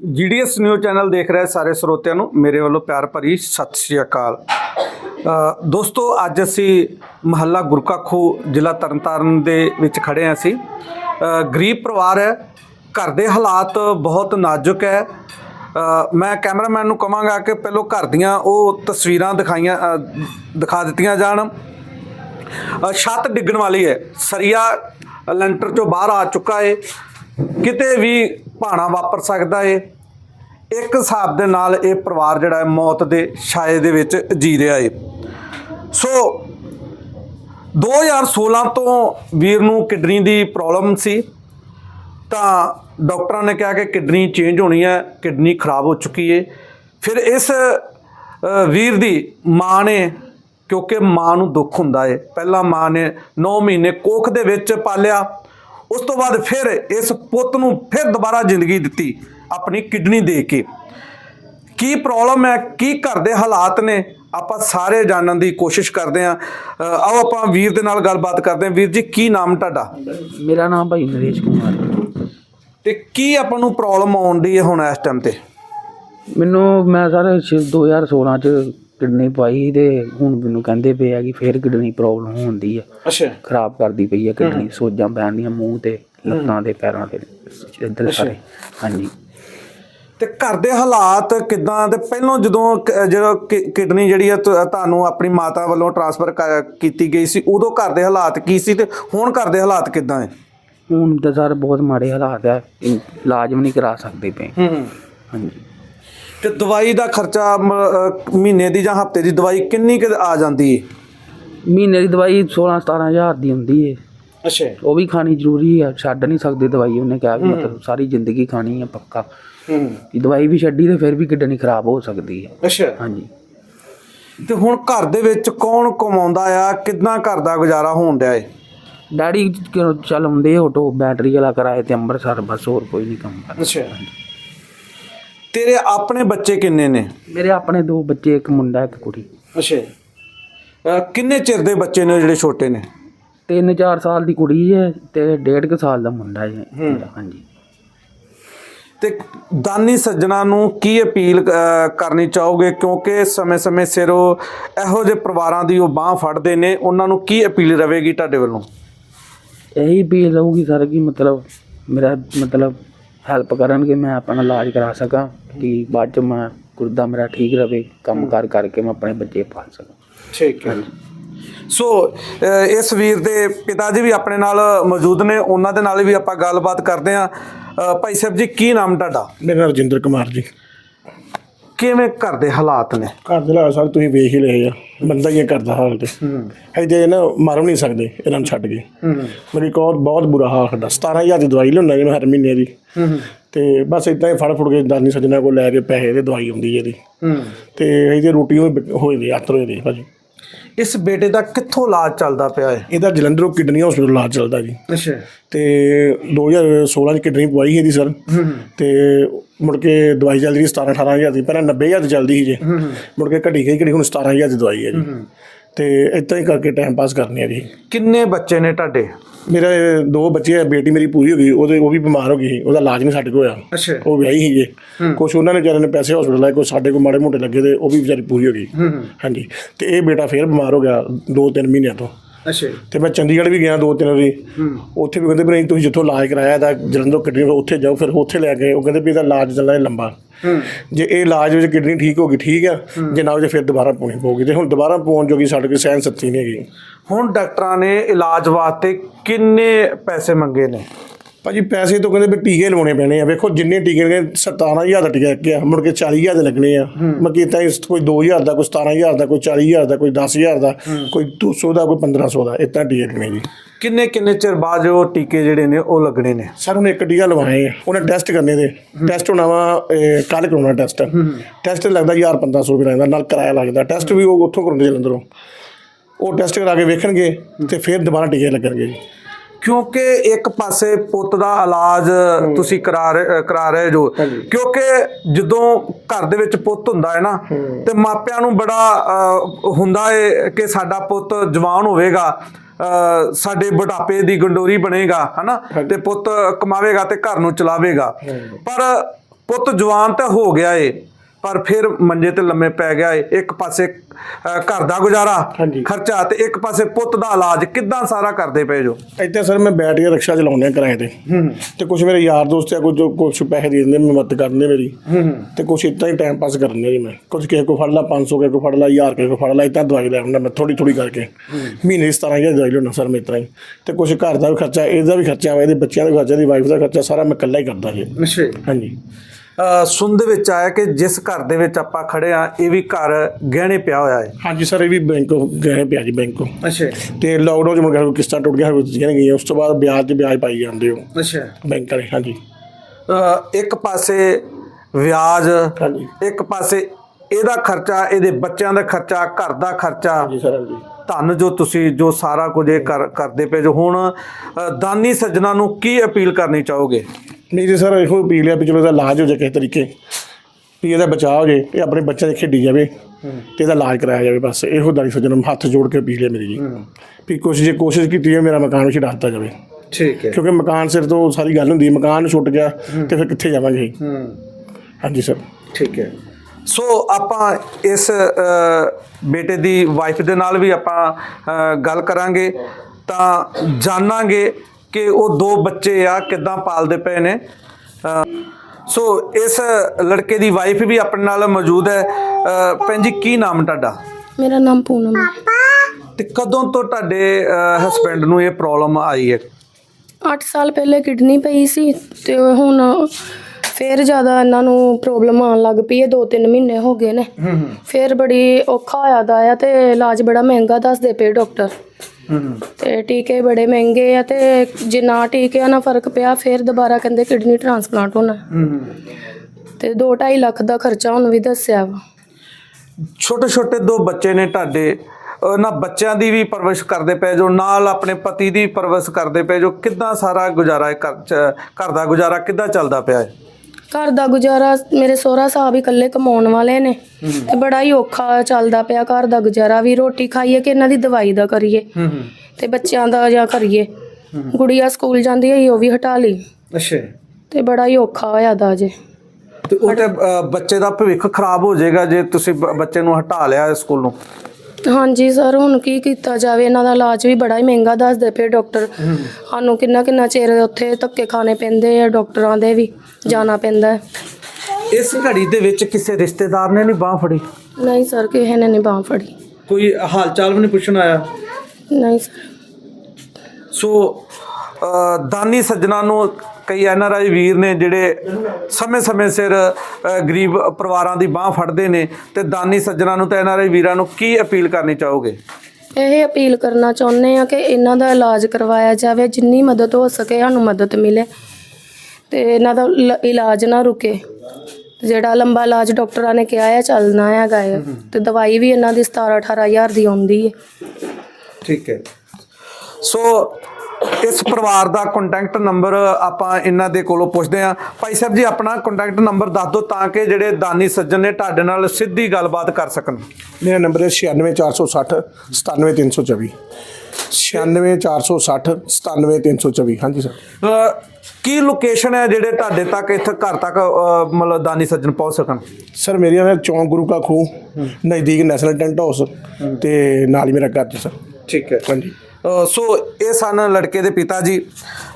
GDS news channel ਦੇਖ ਰਹੇ ਸਾਰੇ ਸਰੋਤਿਆਂ ਨੂੰ, ਮੇਰੇ ਵੱਲੋਂ ਪਿਆਰ ਭਰੀ ਸਤਿ ਸ਼੍ਰੀ ਅਕਾਲ। ਦੋਸਤੋ, ਅੱਜ ਅਸੀਂ ਮਹੱਲਾ ਗੁਰਕਾਖੂ ਜ਼ਿਲ੍ਹਾ ਤਰਨਤਾਰਨ ਦੇ ਵਿੱਚ ਖੜੇ ਹਾਂ ਅਸੀਂ। ਗਰੀਬ ਪਰਿਵਾਰ ਹੈ, ਘਰ ਦੇ ਹਾਲਾਤ ਬਹੁਤ ਨਾਜ਼ੁਕ ਹੈ। ਮੈਂ ਕੈਮਰਾਮੈਨ ਨੂੰ ਕਹਾਂਗਾ ਕਿ ਪਹਿਲਾਂ ਘਰ ਦੀਆਂ ਉਹ ਤਸਵੀਰਾਂ ਦਿਖਾਈਆਂ ਦਿਖਾ ਦਿੱਤੀਆਂ ਜਾਣ। ਛੱਤ ਡਿੱਗਣ ਵਾਲੀ ਹੈ, ਸਰੀਆ ਲੈਂਟਰ ਚੋਂ ਬਾਹਰ ਆ ਚੁੱਕਾ ਹੈ ਕਿਤੇ ਵੀ ਭਾਣਾ ਵਾਪਰ ਸਕਦਾ ਏ। ਇੱਕ ਹਿਸਾਬ ਦੇ ਨਾਲ ਇਹ ਪਰਿਵਾਰ ਜਿਹੜਾ ਹੈ ਮੌਤ ਦੇ ਛਾਏ ਦੇ ਵਿੱਚ ਜੀ ਰਿਹਾ ਏ। ਸੋ 2016 ਤੋਂ ਵੀਰ ਨੂੰ ਕਿਡਨੀ ਦੀ ਪ੍ਰੋਬਲਮ ਸੀ। ਤਾਂ ਡਾਕਟਰਾਂ ਨੇ ਕਿਹਾ ਕਿ ਕਿਡਨੀ ਚੇਂਜ ਹੋਣੀ ਹੈ, ਕਿਡਨੀ ਖਰਾਬ ਹੋ ਚੁੱਕੀ ਹੈ ਫਿਰ ਇਸ ਵੀਰ ਦੀ ਮਾਂ ਨੇ, ਕਿਉਂਕਿ ਮਾਂ ਨੂੰ ਦੁੱਖ ਹੁੰਦਾ ਏ। ਪਹਿਲਾਂ ਮਾਂ ਨੇ 9 ਮਹੀਨੇ ਕੋਖ ਦੇ ਵਿੱਚ ਪਾਲਿਆ। ਉਸ ਤੋਂ ਬਾਅਦ ਫਿਰ ਇਸ ਪੁੱਤ ਨੂੰ ਫਿਰ ਦੁਬਾਰਾ ਜ਼ਿੰਦਗੀ ਦਿੱਤੀ ਆਪਣੀ ਕਿਡਨੀ ਦੇ ਕੇ। ਕੀ ਪ੍ਰੋਬਲਮ ਹੈ? ਕੀ ਘਰ ਦੇ ਹਾਲਾਤ ਨੇ? ਆਪਾਂ ਸਾਰੇ ਜਾਣਨ ਦੀ ਕੋਸ਼ਿਸ਼ ਕਰਦੇ ਅ, ਆਓ ਆਪਾਂ ਵੀਰ ਦੇ ਨਾਲ ਗੱਲਬਾਤ ਕਰਦੇ ਹਾਂ। ਵੀਰ ਜੀ ਕੀ ਨਾਮ ਤੁਹਾਡਾ? ਮੇਰਾ ਨਾਮ ਭਾਈ ਨਰੇਸ਼ ਕੁਮਾਰ। ਤੇ ਕੀ ਆਪਾਂ ਨੂੰ ਪ੍ਰੋਬਲਮ ਆਉਂਦੀ ਹੈ ਹੁਣ ਇਸ ਟਾਈਮ ਤੇ? ਮੈਨੂੰ ਮੈਂ ਸਰ 2016 ਚ ਕਿਡਨੀ ਪਾਈ ਤੇ ਹੁਣ ਮੈਨੂੰ ਕਹਿੰਦੇ ਪਏ ਆ ਕਿ ਫੇਰ ਕਿਡਨੀ ਪ੍ਰੋਬਲਮ ਹੁੰਦੀ ਹੈ ਅੱਛਾ। ਖਰਾਬ ਕਰਦੀ ਪਈ ਹੈ ਕਿਡਨੀ ਸੋਜਾਂ ਪੈਂਦੀਆਂ ਮੂੰਹ ਤੇ ਲੱਤਾਂ ਤੇ ਪੈਰਾਂ ਤੇ ਇੱਧਰ ਸਾਰੇ। ਹਾਂਜੀ। ਤੇ ਘਰ ਦੇ ਹਾਲਾਤ ਕਿਦਾਂ ਤੇ ਪਹਿਲਾਂ ਜਦੋਂ ਕ- ਜਦੋਂ ਕਿ- ਕਿਡਨੀ ਜਿਹੜੀ ਆ ਤੁ- ਤੁਹਾਨੂੰ ਆਪਣੀ ਮਾਤਾ ਵੱਲੋਂ ਟ੍ਰਾਂਸਫਰ ਕੀਤੀ ਗਈ ਸੀ ਉਦੋਂ ਘਰ ਦੇ ਹਾਲਾਤ ਕੀ ਸੀ ਤੇ ਹੁਣ ਘਰ ਦੇ ਹਾਲਾਤ ਕਿਦਾਂ ਹੈ ਹੁਣ ਤਾਂ ਸਰ ਬਹੁਤ ਮਾੜੇ ਹਾਲਾਤ ਇ- ਇਲਾਜ ਵੀ ਨਹੀਂ ਕਰਾ ਸਕਦੇ ਪਏ। ਹੂੰ। ਹਾਂਜੀ। ਤੇ ਦਵਾਈ ਦਾ ਖਰਚਾ ਮ- ਮਹੀਨੇ ਦੀ ਜਾਂ ਹਫ਼ਤੇ ਦੀ ਦਵਾਈ ਕਿੰਨੀ ਕੁ ਆ ਜਾਂਦੀ ਹੈ ਮਹੀਨੇ ਦੀ ਦਵਾਈ 16 17000 ਦੀ ਹੁੰਦੀ ਹੈ ਅੱਛਾ। ਉਹ ਵੀ ਖਾਣੀ ਜ਼ਰੂਰੀ ਹੈ ਛੱਡ ਨਹੀਂ ਸਕਦੇ ਦਵਾਈ ਉਹਨੇ ਕਿਹਾ ਵੀ ਮਤਲਬ ਸਾਰੀ ਜ਼ਿੰਦਗੀ ਖਾਣੀ ਹੈ ਪੱਕਾ। ਹੂੰ। ਕਿ ਦਵਾਈ ਵੀ ਛੱਡੀ ਤੇ ਫਿਰ ਵੀ ਕਿਡਨੀ ਖਰਾਬ ਹੋ ਸਕਦੀ ਹੈ ਅੱਛਾ। ਹਾਂਜੀ। ਤੇ ਹੁਣ ਘਰ ਦੇ ਵਿੱਚ ਕੌਣ ਕਮਾਉਂਦਾ ਆ ਕਿੰਨਾ ਘਰ ਦਾ ਗੁਜ਼ਾਰਾ ਹੋਣ ਡਿਆ ਹੈ ਡੈਡੀ ਕਿਉਂ ਚਲਾਉਂਦੇ ਆਟੋ ਬੈਟਰੀ ਵਾਲਾ ਕਿਰਾਏ ਤੇ ਅੰਮ੍ਰਿਤਸਰ ਬਸ ਹੋਰ ਕੋਈ ਨਹੀਂ ਕੰਮ ਕਰਦਾ ਅੱਛਾ ਤੇਰੇ ਆਪਣੇ ਬੱਚੇ ਕਿੰਨੇ ਨੇ? ਮੇਰੇ ਆਪਣੇ ਦੋ ਬੱਚੇ ਇੱਕ ਮੁੰਡਾ ਇੱਕ ਕੁੜੀ। ਅੱਛਾ ਕਿੰਨੇ ਚਿਰ ਦੇ ਬੱਚੇ ਨੇ ਜਿਹੜੇ ਛੋਟੇ ਨੇ? 3-4 ਸਾਲ ਦੀ ਕੁੜੀ ਹੈ ਤੇ ਡੇਢ ਕੁ ਸਾਲ ਦਾ ਮੁੰਡਾ ਹੈ। ਹਾਂਜੀ। ਤੇ ਦਾਨੀ ਸੱਜਣਾ ਨੂੰ ਕੀ ਅਪੀਲ ਕਰਨੀ ਚਾਹੋਗੇ? ਕਿਉਂਕਿ ਸਮੇਂ-ਸਮੇਂ ਸਿਰ ਉਹ ਇਹੋ ਜਿਹੇ ਪਰਿਵਾਰਾਂ ਦੀ ਉਹ ਬਾਹ ਫੜਦੇ ਨੇ। ਉਹਨਾਂ ਨੂੰ ਕੀ ਅਪੀਲ ਰਵੇਗੀ ਤੁਹਾਡੇ ਵੱਲੋਂ? ਇਹੀ ਵੀ ਰਹੂਗੀ ਸਰ ਕਿ ਮਤਲਬ ਮੇਰਾ ਮਤਲਬ ਹੈਲਪ ਕਰਨਗੇ ਮੈਂ ਆਪਣਾ ਇਲਾਜ ਕਰਾ ਸਕਾਂ ਕਿ ਬਾਅਦ ਚ ਮੈਂ ਗੁਰਦਾ ਮੇਰਾ ਠੀਕ ਰਵੇ ਕੰਮ ਕਾਰ ਕਰਕੇ ਮੈਂ ਆਪਣੇ ਬੱਚੇ ਪਾਲ ਸਕਾਂ। ਠੀਕ ਹੈ। ਸੋ ਅ, ਇਸ ਵੀਰ ਦੇ ਪਿਤਾ ਜੀ ਵੀ ਆਪਣੇ ਨਾਲ ਮੌਜੂਦ ਨੇ ਉਹਨਾਂ ਦੇ ਨਾਲ ਵੀ ਆਪਾਂ ਗੱਲਬਾਤ ਕਰਦੇ ਹਾਂ। ਅ, ਭਾਈ ਸਾਹਿਬ ਜੀ ਕੀ ਨਾਮ ਤੁਹਾਡਾ? ਮੇਰਾ ਨਾਮ ਰਜਿੰਦਰ ਕੁਮਾਰ ਜੀ। ਕਿਵੇਂ ਘਰ ਦੇ ਹਾਲਾਤ ਨੇ? ਘਰ ਦੇ ਹਾਲਾਤ ਸਾਰੇ ਤੁਸੀਂ ਵੇਖ ਹੀ ਲਏ ਆ। ਬੰਦਾ ਹੀ ਹੈ ਘਰ ਦਾ ਹਾਲ ਤੇ। ਇਹਦੇ ਨਾ ਮਰ ਨਹੀਂ ਸਕਦੇ ਇਹਨਾਂ ਨੂੰ ਛੱਡ ਕੇ। ਮੇਰੀ ਕੋਲ ਬਹੁਤ ਬੁਰਾ ਹਾਲ ਸਾਡਾ। 17000 ਦੀ ਦਵਾਈ ਲੈਣਾ ਜੀ ਮੈਂ ਹਰ ਮਹੀਨੇ ਦੀ। ਤੇ ਬਸ ਇਦਾਂ ਹੀ ਫੜ ਫੁੜ ਕੇ ਦਾਨੀ ਸੱਜਣਾ ਕੋਲ ਲੈ ਕੇ ਪੈਸੇ ਦੇ ਦਵਾਈ ਆਉਂਦੀ ਹੈ ਇਹਦੀ। ਤੇ ਇਹਦੀ ਰੋਟੀ ਹੋਈ ਦੀ ਆਤਰ ਹੋਈ ਦੀ ਭਾਜੀ। ਇਸ ਬੇਟੇ ਦਾ ਕਿੱਥੋਂ ਇਲਾਜ ਚੱਲਦਾ ਪਿਆ ਹੈ? ਇਹਦਾ ਜਲੰਧਰੋਂ ਕਿਡਨੀ ਹਸਪੀਟਲ ਇਲਾਜ ਚੱਲਦਾ ਜੀ। ਅੱਛਾ। ਤੇ 2016 ਚ ਕਿਡਨੀ ਪਵਾਈ ਇਹਦੀ ਸਰ। ਤੇ ਮੁੜ ਕੇ ਦਵਾਈ ਚੱਲਦੀ ਸੀ 17 18000 ਦੀ। ਪਹਿਲਾਂ 90000 ਦੀ ਚੱਲਦੀ ਸੀ ਜੇ। ਮੁੜ ਕੇ ਘਟੀ ਗਈ ਘਟੀ ਹੁਣ 17000 ਦੀ ਦਵਾਈ ਹੈ ਜੀ। ਤੇ ਇਦਾਂ ਹੀ ਕਰਕੇ ਟਾਈਮ ਪਾਸ ਕਰਨੇ ਆ ਜੀ। ਕਿੰਨੇ ਬੱਚੇ ਨੇ ਤੁਹਾਡੇ? ਮੇਰੇ ਦੋ ਬੱਚੇ ਆ ਬੇਟੀ ਮੇਰੀ ਪੂਰੀ ਹੋ ਗਈ ਉਹਦੇ ਉਹ ਵੀ ਬਿਮਾਰ ਹੋ ਗਈ ਸੀ, ਉਹਦਾ ਇਲਾਜ ਨਹੀਂ ਸਾਡੇ ਕੋਲ ਹੋਇਆ। ਅੱਛਾ। ਉਹ ਵਿਆਹੀ ਸੀ ਜੇ ਕੁਛ ਉਹਨਾਂ ਨੇ ਵਿਚਾਰਿਆਂ ਨੇ ਪੈਸੇ ਹਸਪੀਟਲ ਲਾਏ ਕੋਈ ਸਾਡੇ ਕੋਲ ਮਾੜੇ ਮੋਟੇ ਲੱਗੇ ਤੇ ਉਹ ਵੀ ਵਿਚਾਰੀ ਪੂਰੀ ਹੋ ਗਈ। ਹਾਂਜੀ। ਤੇ ਇਹ ਬੇਟਾ ਫੇਰ ਬਿਮਾਰ ਹੋ ਗਿਆ ਦੋ ਤਿੰਨ ਮਹੀਨਿਆਂ ਤੋਂ। ਅੱਛਾ ਤੇ ਮੈਂ ਚੰਡੀਗੜ੍ਹ ਵੀ ਗਿਆ ਦੋ ਤਿੰਨ ਵਾਰੀ ਉੱਥੇ ਵੀ ਕਹਿੰਦੇ ਵੀ ਤੁਸੀਂ ਜਿੱਥੋਂ ਇਲਾਜ ਕਰਾਇਆ ਤਾਂ ਜਲੰਧਰੋਂ ਕਿਡਨੀ ਉੱਥੇ ਜਾਓ ਫਿਰ ਉੱਥੇ ਲੈ ਗਏ ਉਹ ਕਹਿੰਦੇ ਵੀ ਇਹਦਾ ਇਲਾਜ ਚੱਲਣਾ ਲੰਬਾ। ਜੇ ਇਹ ਇਲਾਜ ਵਿੱਚ ਕਿਡਨੀ ਠੀਕ ਹੋ ਗਈ ਠੀਕ ਆ। ਜੇ ਨਾ ਹੋ ਜੇ ਫਿਰ ਦੁਬਾਰਾ ਪਾਉਣੀ ਪਊਗੀ ਤੇ ਹੁਣ ਦੁਬਾਰਾ ਪਾਉਣ ਜੋਗੀ ਸਾਡੇ ਕੋਲ ਸਹਿਨ ਸੱਤੀ ਨਹੀਂ ਹੈਗੀ। ਹੁਣ ਡਾਕਟਰਾਂ ਨੇ ਇਲਾਜ ਵਾਸਤੇ ਕਿੰਨੇ ਪੈਸੇ ਮੰਗੇ ਨੇ? ਭਾਜੀ ਪੈਸੇ ਤੋਂ ਕਹਿੰਦੇ ਵੀ ਟੀਕੇ ਲਵਾਉਣੇ ਪੈਣੇ ਆ। ਵੇਖੋ ਜਿੰਨੇ ਟੀਕੇ ਨੇ 17000 ਦਾ ਟੀਕਾ ਇੱਕ ਆ ਮੁੜ ਕੇ 40000 ਦੇ ਲੱਗਣੇ ਆ। ਮੈਂ ਕੀਤਾ ਇਸ ਕੋਈ 2000 ਦਾ ਕੋਈ 17000 ਦਾ ਕੋਈ 40000 ਦਾ ਕੋਈ 10000 ਦਾ ਕੋਈ 200 ਦਾ ਕੋਈ 1500 ਦਾ ਇਤਾਂ ਟੀਕੇ ਲੱਗਣੇ ਜੀ। ਕਿੰਨੇ ਕਿੰਨੇ ਚਿਰ ਬਾਅਦ ਉਹ ਟੀਕੇ ਜਿਹੜੇ ਨੇ ਉਹ ਲੱਗਣੇ ਨੇ? ਸਰ ਉਹਨੇ ਇੱਕ ਟੀਕਾ ਲਵਾਏ ਉਹਨੇ ਟੈਸਟ ਕਰਨੇ ਦੇ ਟੈਸਟ ਹੋਣਾ ਵਾ ਕੱਲ ਕਰਾਉਣਾ ਟੈਸਟ। ਟੈਸਟ ਲੱਗਦਾ 1000 1500 ਰੁਪਏ ਲੱਗਦਾ ਨਾਲ ਕਿਰਾਇਆ ਲੱਗਦਾ। ਟੈਸਟ ਵੀ ਉਹ ਉੱਥੋਂ ਕਰਾਉਂਦੇ ਜਲੰਧਰੋਂ ਉਹ ਟੈਸਟ ਕਰਾ ਕੇ ਵੇਖਣਗੇ ਤੇ ਫਿਰ ਦੁਬਾਰਾ ਟੀਕੇ ਲੱਗਣਗੇ ਜੀ। ਕਿਉਂਕਿ ਇੱਕ ਪਾਸੇ ਪੁੱਤ ਦਾ ਇਲਾਜ ਤੁਸੀਂ ਕਰਾ ਰਹੇ ਕਰਾ ਰਹੇ ਜੋ। ਕਿਉਂਕਿ ਜਦੋਂ ਘਰ ਦੇ ਵਿੱਚ ਪੁੱਤ ਹੁੰਦਾ ਹੈ ਨਾ ਤੇ ਮਾਪਿਆਂ ਨੂੰ ਬੜਾ ਅ, ਹੁੰਦਾ ਹੈ ਕਿ ਸਾਡਾ ਪੁੱਤ ਜਵਾਨ ਹੋਵੇਗਾ ਅ, ਸਾਡੇ ਬੁਢਾਪੇ ਦੀ ਗੰਡੋਰੀ ਬਣੇਗਾ ਹਨਾ? ਤੇ ਪੁੱਤ ਕਮਾਵੇਗਾ ਤੇ ਘਰ ਨੂੰ ਚਲਾਵੇਗਾ। ਪਰ ਪੁੱਤ ਜਵਾਨ ਤਾਂ ਹੋ ਗਿਆ ਏ। ਪਰ ਫਿਰ ਮੰਜੇ ਤੇ ਲੰਮੇ ਪੈ ਗਿਆ ਏ ਇੱਕ ਪਾਸੇ ਘਰ ਦਾ ਗੁਜ਼ਾਰਾ ਹਾਂਜੀ। ਖਰਚਾ ਤੇ ਇੱਕ ਪਾਸੇ ਪੁੱਤ ਦਾ ਇਲਾਜ ਕਿੱਦਾਂ ਸਾਰਾ ਕਰਦੇ ਪਏ ਜੋ? ਇੱਥੇ ਸਰ ਮੈਂ ਬੈਠ ਕੇ ਰਿਕਸ਼ਾ ਚਲਾਉਂਦੇ ਆ ਕਿਰਾਏ ਤੇ। ਤੇ ਕੁਝ ਮੇਰੇ ਯਾਰ ਦੋਸਤ ਆ ਕੁਝ ਕੁਝ ਪੈਸੇ ਦੇ ਦਿੰਦੇ ਮੈਂ ਮਦਦ ਕਰਨੇ ਮੇਰੀ। ਤੇ ਕੁਝ ਇਦਾਂ ਹੀ ਟਾਈਮ ਪਾਸ ਕਰਨੇ ਜੀ ਮੈਂ। ਕੁਝ ਕਿਸੇ ਕੋ ਫੜ ਲਾ 500 ਕਿਸੇ ਕੋ ਫੜ ਲਾ 1000 ਕਿਸੇ ਕੋ ਫੜ ਲਾ ਇਦਾਂ ਦਵਾਈ ਲੈ ਆਉਂਦਾ ਮੈਂ ਥੋੜੀ ਥੋੜੀ ਕਰਕੇ। ਮਹੀਨੇ ਦੀ 17000 ਦਵਾਈ ਲੈਣਾ ਸਰ ਮੈਂ ਇਤਰਾ ਹੀ। ਤੇ ਕੁਝ ਘਰ ਦਾ ਵੀ ਖਰਚਾ ਇਹਦਾ ਵੀ ਖਰਚਾ ਵਾ ਇਹਦੇ ਬੱਚਿਆਂ ਦਾ ਖਰਚਾ ਦੀ ਵਾਈਫ ਦਾ ਖਰਚਾ ਸਾਰਾ ਮੈਂ ਇਕੱਲਾ ਹੀ ਕਰਦਾ ਜੀ। ਅੱਛਾ ਹਾਂਜੀ। ਸੁਣ ਦੇ ਵਿੱਚ ਆਇਆ ਕਿ ਜਿਸ ਘਰ ਦੇ ਵਿੱਚ ਆਪਾਂ ਖੜੇ ਆ ਇਹ ਵੀ ਘਰ ਗਹਿਣੇ ਪਿਆ ਹੋਇਆ ਹੈ। ਹਾਂਜੀ ਸਰ ਇਹ ਵੀ ਬੈਂਕੋਂ ਗਏ ਪਿਆ ਜੀ ਬੈਂਕੋਂ ਅੱਛਾ। ਤੇ ਲੋਕਡਾਊਨ ਚ ਮੁੜ ਕੇ ਕਿਸ਼ਤਾਂ ਟੁੱਟ ਗਿਆ ਨਹੀਂ ਗਈਆਂ ਉਸ ਤੋਂ ਬਾਅਦ ਵਿਆਜ ਤੇ ਵਿਆਜ ਪਾਈ ਜਾਂਦੇ ਹੋ। ਅੱਛਾ। ਬੈਂਕ ਵਾਲੇ ਹਾਂਜੀ। ਇੱਕ ਪਾਸੇ ਵਿਆਜ ਹਾਂਜੀ। ਇੱਕ ਪਾਸੇ ਇਹਦਾ ਖਰਚਾ ਇਹਦੇ ਬੱਚਿਆਂ ਦਾ ਖਰਚਾ ਘਰ ਦਾ ਖਰਚਾ। ਜੀ ਸਰ ਹਾਂਜੀ। ਧੰਨ ਜੋ ਤੁਸੀਂ ਜੋ ਸਾਰਾ ਕੁਝ ਇਹ ਕਰ ਕਰਦੇ ਪਏ ਜੋ ਹੁਣ ਦਾਨੀ ਸੱਜਣਾ ਨੂੰ ਕੀ ਅਪੀਲ ਕਰਨੀ ਚਾਹੋਗੇ? ਮੇਰੀ ਸਰ ਇਹੋ ਅਪੀਲ ਹੈ ਵੀ ਚਲੋ ਇਹਦਾ ਇਲਾਜ ਹੋ ਜਾਏ ਕਿਸੇ ਤਰੀਕੇ ਵੀ ਇਹਦਾ ਬਚਾਅ ਹੋ ਜਾਏ ਇਹ ਆਪਣੇ ਬੱਚਿਆਂ ਦੇ ਖੇਡੀ ਜਾਵੇ ਤੇ ਇਹਦਾ ਇਲਾਜ ਕਰਾਇਆ ਜਾਵੇ ਬਸ ਇਹੋ ਦਾਨੀ ਸੱਜਣ ਨੂੰ ਹੱਥ ਜੋੜ ਕੇ ਅਪੀਲ ਹੈ ਮੇਰੀ ਜੀ। ਵੀ ਕੋਸ਼ਿਸ਼ ਜੇ ਕੋਸ਼ਿਸ਼ ਕੀਤੀ ਹੈ ਮੇਰਾ ਮਕਾਨ ਵੀ ਛਡਾ ਦਿੱਤਾ ਜਾਵੇ। ਠੀਕ ਹੈ। ਕਿਉਂਕਿ ਮਕਾਨ ਸਿਰ ਤੋਂ ਸਾਰੀ ਗੱਲ ਹੁੰਦੀ ਹੈ ਮਕਾਨ ਛੁੱਟ ਗਿਆ ਤੇ ਫਿਰ ਕਿੱਥੇ ਜਾਵਾਂਗੇ ਹਾਂਜੀ ਸਰ। ਠੀਕ ਹੈ। ਸੋ ਆਪਾਂ ਇਸ ਬੇਟੇ ਦੀ ਵਾਈਫ ਦੇ ਨਾਲ ਵੀ ਆਪਾਂ ਗੱਲ ਕਰਾਂਗੇ ਤਾਂ ਜਾਣਾਂਗੇ ਕਿ ਉਹ ਦੋ ਬੱਚੇ ਆ ਕਿੱਦਾਂ ਪਾਲਦੇ ਪਏ ਨੇ। ਸੋ ਇਸ ਲੜਕੇ ਦੀ ਵਾਈਫ ਵੀ ਆਪਣੇ ਨਾਲ ਮੌਜੂਦ ਹੈ। ਭੈਣ ਜੀ ਕੀ ਨਾਮ ਤੁਹਾਡਾ? ਮੇਰਾ ਨਾਮ ਪੂਨਮ ਹੈ। ਤੇ ਕਦੋਂ ਤੋਂ ਤੁਹਾਡੇ ਹਸਬੰਡ ਨੂੰ ਇਹ ਪ੍ਰੋਬਲਮ ਆਈ ਹੈ? 8 ਸਾਲ ਪਹਿਲੇ ਕਿਡਨੀ ਪਈ ਸੀ ਤੇ ਹੁਣ ਫੇਰ ਜ਼ਿਆਦਾ ਇਹਨਾਂ ਨੂੰ ਪ੍ਰੋਬਲਮ ਆਉਣ ਲੱਗ ਪਈ ਹੈ। 2-3 ਮਹੀਨੇ ਹੋ ਗਏ ਨੇ। ਫੇਰ ਬੜੀ ਔਖਾ ਹੋਇਆ ਦਾ ਆ ਤੇ ਇਲਾਜ ਬੜਾ ਮਹਿੰਗਾ ਦੱਸਦੇ ਪਏ ਡਾਕਟਰ। ਤੇ ਟੀਕੇ ਬੜੇ ਮਹਿੰਗੇ ਆ ਤੇ ਜੇ ਨਾ ਟੀਕਿਆਂ ਨਾਲ ਫ਼ਰਕ ਪਿਆ ਫੇਰ ਦੁਬਾਰਾ ਕਹਿੰਦੇ ਕਿਡਨੀ ਟ੍ਰਾਂਸਪਲਾਂਟ ਹੋਣਾ। ਤੇ 2.5 ਲੱਖ ਦਾ ਖਰਚਾ ਹੁਣ ਵੀ ਦੱਸਿਆ ਵਾ। ਛੋਟੇ ਛੋਟੇ ਦੋ ਬੱਚੇ ਨੇ ਤੁਹਾਡੇ ਉਹਨਾਂ ਬੱਚਿਆਂ ਦੀ ਵੀ ਪਰਵਰਿਸ਼ ਕਰਦੇ ਪਏ ਜੋ ਨਾਲ ਆਪਣੇ ਪਤੀ ਦੀ ਪਰਵਰਿਸ਼ ਕਰਦੇ ਪਏ ਜੋ ਕਿੱਦਾਂ ਸਾਰਾ ਗੁਜ਼ਾਰਾ ਘਰ ਦਾ ਗੁਜ਼ਾਰਾ ਕਿੱਦਾਂ ਚੱਲਦਾ ਪਿਆ ਹੈ? ਘਰ ਦਾ ਗੁਜ਼ਾਰਾ ਮੇਰੇ ਸਹੁਰਾ ਸਾਹਿਬ ਹੀ ਇਕੱਲੇ ਕਮਾਉਣ ਵਾਲੇ ਨੇ ਤੇ ਬੜਾ ਹੀ ਔਖਾ ਚੱਲਦਾ ਪਿਆ ਘਰ ਦਾ ਗੁਜ਼ਾਰਾ ਵੀ ਰੋਟੀ ਖਾਈਏ ਕਿ ਇਹਨਾਂ ਦੀ ਦਵਾਈ ਦਾ ਕਰੀਏ ਤੇ ਬੱਚਿਆਂ ਦਾ ਜਾਂ ਕਰੀਏ। ਗੁੜੀਆ ਸਕੂਲ ਜਾਂਦੀ ਹੈ ਉਹ ਵੀ ਹਟਾ ਲਈ। ਅੱਛਾ। ਤੇ ਬੜਾ ਹੀ ਔਖਾ ਹੋਇਆ ਦਾ ਜੇ ਤੇ ਉਹ ਤੇ ਅ, ਬੱਚੇ ਦਾ ਭਵਿੱਖ ਖਰਾਬ ਹੋ ਜਾਏਗਾ ਜੇ ਤੁਸੀਂ ਬ- ਬੱਚੇ ਨੂੰ ਹਟਾ ਲਿਆ ਸਕੂਲ? ਨੂੰ ਹਾਂਜੀ ਸਰ ਹੁਣ ਕੀ ਕੀਤਾ ਜਾਵੇ? ਇਹਨਾਂ ਦਾ ਇਲਾਜ ਵੀ ਬੜਾ ਹੀ ਮਹਿੰਗਾ ਦੱਸਦੇ ਪਏ ਡਾਕਟਰ। ਸਾਨੂੰ ਕਿੰਨਾ ਕਿੰਨਾ ਚਿਰ ਉੱਥੇ ਧੱਕੇ ਖਾਣੇ ਪੈਂਦੇ ਆ ਡਾਕਟਰਾਂ ਦੇ ਵੀ ਜਾਣਾ ਪੈਂਦਾ ਹੈ। ਇਸ ਘੜੀ ਦੇ ਵਿੱਚ ਕਿਸੇ ਰਿਸ਼ਤੇਦਾਰ ਨੇ ਨਹੀਂ ਬਾਹ ਫੜੀ? ਨਹੀਂ ਸਰ ਕਿਸੇ ਨੇ ਨਹੀਂ ਬਾਂਹ ਫੜੀ। ਕੋਈ ਹਾਲ ਚਾਲ ਵੀ ਨਹੀਂ ਪੁੱਛਣ ਆਇਆ? ਨਹੀਂ ਸਰ ਸੋ ਅ, ਦਾਨੀ ਸੱਜਣਾ ਨੂੰ ਕਈ ਐਨਆਰਆਈ ਵੀਰ ਨੇ ਜਿਹੜੇ ਸਮੇਂ-ਸਮੇਂ ਸਿਰ ਗਰੀਬ ਪਰਿਵਾਰਾਂ ਦੀ ਬਾਹ ਫੜਦੇ ਨੇ ਤੇ ਦਾਨੀ ਸੱਜਣਾ ਨੂੰ ਤੇ ਐਨਆਰਆਈ ਵੀਰਾਂ ਨੂੰ ਕੀ ਅਪੀਲ ਕਰਨੀ ਚਾਹੋਗੇ? ਇਹ ਅਪੀਲ ਕਰਨਾ ਚਾਹੁੰਦੇ ਆ ਕਿ ਇਹਨਾਂ ਦਾ ਇਲਾਜ ਕਰਵਾਇਆ ਜਾਵੇ ਜਿੰਨੀ ਮਦਦ ਹੋ ਸਕੇ ਸਾਨੂੰ ਮਦਦ ਮਿਲੇ ਤੇ ਇਹਨਾਂ ਦਾ ਇਲਾਜ ਨਾ ਰੁਕੇ। ਜਿਹੜਾ ਲੰਬਾ ਇਲਾਜ ਡਾਕਟਰਾਂ ਨੇ ਕਿਹਾ ਹੈ ਚੱਲਣਾ ਹੈਗਾ ਹੈ ਤੇ ਦਵਾਈ ਵੀ ਇਹਨਾਂ ਦੀ 17 18000 ਦੀ ਆਉਂਦੀ ਹੈ। ਠੀਕ ਹੈ। ਸੋ ਇਸ ਪਰਿਵਾਰ ਦਾ ਕੰਟੈਕਟ ਨੰਬਰ ਆਪਾਂ ਇਹਨਾਂ ਦੇ ਕੋਲੋਂ ਪੁੱਛਦੇ ਹਾਂ। ਭਾਈ ਸਾਹਿਬ ਜੀ ਆਪਣਾ ਕੰਟੈਕਟ ਨੰਬਰ ਦੱਸ ਦਿਓ ਤਾਂ ਕਿ ਜਿਹੜੇ ਦਾਨੀ ਸੱਜਣ ਨੇ ਤੁਹਾਡੇ ਨਾਲ ਸਿੱਧੀ ਗੱਲਬਾਤ ਕਰ ਸਕਣ। ਮੇਰਾ ਨੰਬਰ ਹੈ 96460 97324 96460 97324 ਹਾਂਜੀ ਸਰ ਕੀ ਲੋਕੇਸ਼ਨ ਹੈ ਜਿਹੜੇ ਤੁਹਾਡੇ ਤੱਕ ਇੱਥੇ ਘਰ ਤੱਕ ਮਤਲਬ ਦਾਨੀ ਸੱਜਣ ਪਹੁੰਚ ਸਕਣ? ਸਰ ਮੇਰੀ ਨਾ ਚੌਂਕ ਗੁਰੂ ਕਾ ਖੂਹ ਨਜ਼ਦੀਕ ਨੈਸ਼ਨਲ ਟੈਂਟ ਹਾਊਸ ਤੇ ਨਾਲ ਹੀ ਮੇਰਾ ਘਰ ਜੀ ਸਰ ਠੀਕ ਹੈ। ਹਾਂਜੀ। ਸੋ ਇਹ ਸਨ ਲੜਕੇ ਦੇ ਪਿਤਾ ਜੀ,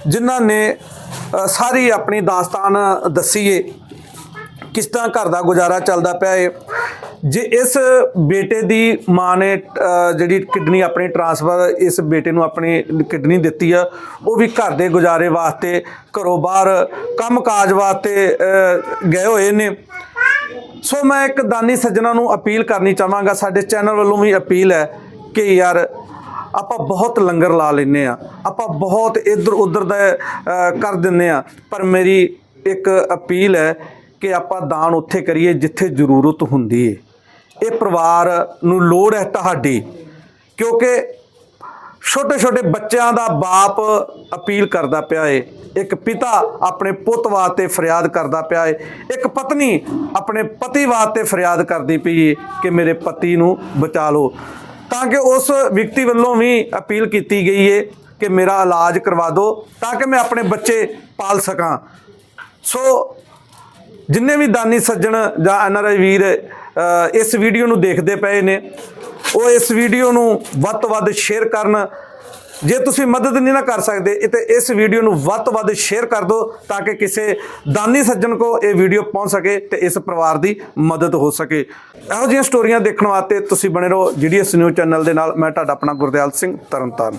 ਜਿਨ੍ਹਾਂ ਨੇ ਸਾਰੀ ਆਪਣੀ ਦਾਸਤਾਨ ਦੱਸੀਏ ਕਿਸ ਤਰ੍ਹਾਂ ਘਰ ਦਾ ਗੁਜ਼ਾਰਾ ਚੱਲਦਾ ਪਿਆ ਏ। ਜੇ ਇਸ ਬੇਟੇ ਦੀ ਮਾਂ ਨੇ ਜਿਹੜੀ ਕਿਡਨੀ ਆਪਣੀ ਟ੍ਰਾਂਸਫਰ ਇਸ ਬੇਟੇ ਨੂੰ ਆਪਣੀ ਕਿਡਨੀ ਦਿੱਤੀ ਆ, ਉਹ ਵੀ ਘਰ ਦੇ ਗੁਜ਼ਾਰੇ ਵਾਸਤੇ, ਘਰੋਂ ਬਾਹਰ ਕੰਮਕਾਜ ਵਾਸਤੇ ਗਏ ਹੋਏ ਨੇ। ਸੋ ਮੈਂ ਇੱਕ ਦਾਨੀ ਸੱਜਣਾ ਨੂੰ ਅਪੀਲ ਕਰਨੀ ਚਾਹਾਂਗਾ, ਸਾਡੇ ਚੈਨਲ ਵੱਲੋਂ ਵੀ ਅਪੀਲ ਹੈ ਕਿ ਯਾਰ ਆਪਾਂ ਬਹੁਤ ਲੰਗਰ ਲਾ ਲੈਨੇ ਆ ਆਪਾਂ ਬਹੁਤ ਇੱਧਰ ਉੱਧਰ ਦਾ ਕਰ ਦਿੰਨੇ ਆ ਪਰ ਮੇਰੀ ਇੱਕ ਅਪੀਲ ਹੈ ਕਿ ਆਪਾਂ ਦਾਨ ਉੱਥੇ ਕਰੀਏ ਜਿੱਥੇ ਜ਼ਰੂਰਤ ਹੁੰਦੀ ਹੈ ਇਹ ਪਰਿਵਾਰ ਨੂੰ ਲੋੜ ਹੈ ਤੁਹਾਡੀ। ਕਿਉਂਕਿ ਛੋਟੇ ਛੋਟੇ ਬੱਚਿਆਂ ਦਾ ਬਾਪ ਅਪੀਲ ਕਰਦਾ ਪਿਆ ਏ। ਇੱਕ ਪਿਤਾ ਆਪਣੇ ਪੁੱਤ ਵਾਸਤੇ ਫਰਿਆਦ ਕਰਦਾ ਪਿਆ ਏ। ਇੱਕ ਪਤਨੀ ਆਪਣੇ ਪਤੀ ਵਾਸਤੇ ਫਰਿਆਦ ਕਰਦੀ ਪਈ ਏ ਕਿ ਮੇਰੇ ਪਤੀ ਨੂੰ ਬਚਾ ਲਓ। ਤਾਂ ਕਿ ਉਸ ਵਿਅਕਤੀ ਵੱਲੋਂ ਵੀ ਅਪੀਲ ਕੀਤੀ ਗਈ ਏ ਕਿ ਮੇਰਾ ਇਲਾਜ ਕਰਵਾ ਦਿਓ ਤਾਂ ਕਿ ਮੈਂ ਆਪਣੇ ਬੱਚੇ ਪਾਲ ਸਕਾਂ। ਸੋ ਜਿੰਨੇ ਵੀ ਦਾਨੀ ਸੱਜਣ ਜਾਂ ਐਨਆਰਆਈ ਵੀਰ ਇਸ ਵੀਡੀਓ ਨੂੰ ਦੇਖਦੇ ਪਏ ਨੇ, ਉਹ ਇਸ ਵੀਡੀਓ ਨੂੰ ਵੱਧ ਤੋਂ ਵੱਧ ਸ਼ੇਅਰ ਕਰਨ ਜੇ ਤੁਸੀਂ ਮਦਦ ਨਹੀਂ ਨਾ ਕਰ ਸਕਦੇ ਤੇ ਇਸ ਵੀਡੀਓ ਨੂੰ ਵੱਧ ਤੋਂ ਵੱਧ ਸ਼ੇਅਰ ਕਰ ਦਿਓ ਤਾਂ ਕਿ ਕਿਸੇ ਦਾਨੀ ਸੱਜਣ ਕੋ ਇਹ ਵੀਡੀਓ ਪਹੁੰਚ ਸਕੇ ਤੇ ਇਸ ਪਰਿਵਾਰ ਦੀ ਮਦਦ ਹੋ ਸਕੇ। ਇਹੋ ਜਿਹੀਆਂ ਸਟੋਰੀਆਂ ਦੇਖਣ ਵਾਸਤੇ ਤੁਸੀਂ ਬਣੇ ਰਹੋ ਜੀਡੀਐਸ ਨਿਊਜ਼ ਚੈਨਲ ਦੇ ਨਾਲ। ਮੈਂ ਤੁਹਾਡਾ ਆਪਣਾ ਗੁਰਦਿਆਲ ਸਿੰਘ ਤਰਨਤਾਰਨ।